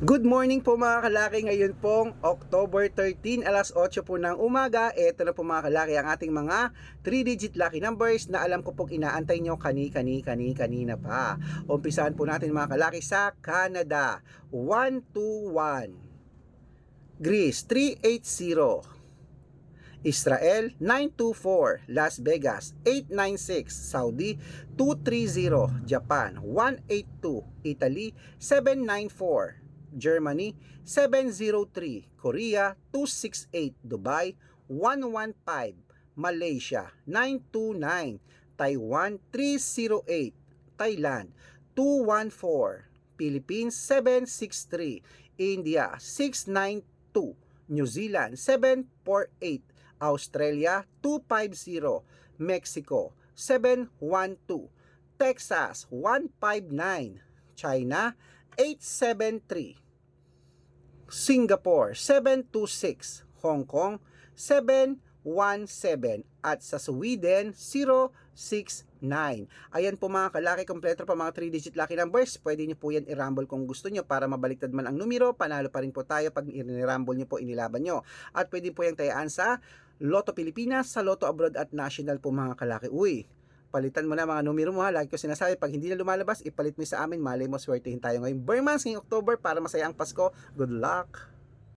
Good morning po mga kalaki. Ngayon pong October 13, alas 8 po ng umaga. Ito na po mga kalaki ang ating mga 3-digit lucky numbers na alam ko pong inaantay nyo kani, kani, kani, kanina pa. Umpisahan po natin mga kalaki sa Canada. 121. Greece 380. Israel 924, Las Vegas 896, Saudi 230, Japan 182, Italy 794, Germany 703, Korea 268, Dubai 115, Malaysia 929, Taiwan 308, Thailand 214, Philippines 763, India 692, New Zealand 748, Australia 250, Mexico 712, Texas 159, China 873, Singapore 726, Hong Kong 717 at sa Sweden 069. Ayan po mga kalaki kompleto pa mga 3 digit lucky numbers. Pwede niyo po yan i-rumble kung gusto niyo para mabaliktad man ang numero. Panalo pa rin po tayo pag i-rumble niyo po inilaban niyo. At pwede po yung tayaan sa Lotto Pilipinas, sa Lotto Abroad at National po mga kalaki. Uy, palitan mo na mga numero mo ha. Lagi ko sinasabi, pag hindi na lumalabas, ipalit mo sa amin. Malay mo, swertihin tayo ngayong Burmans ngayong October para masaya ang Pasko. Good luck!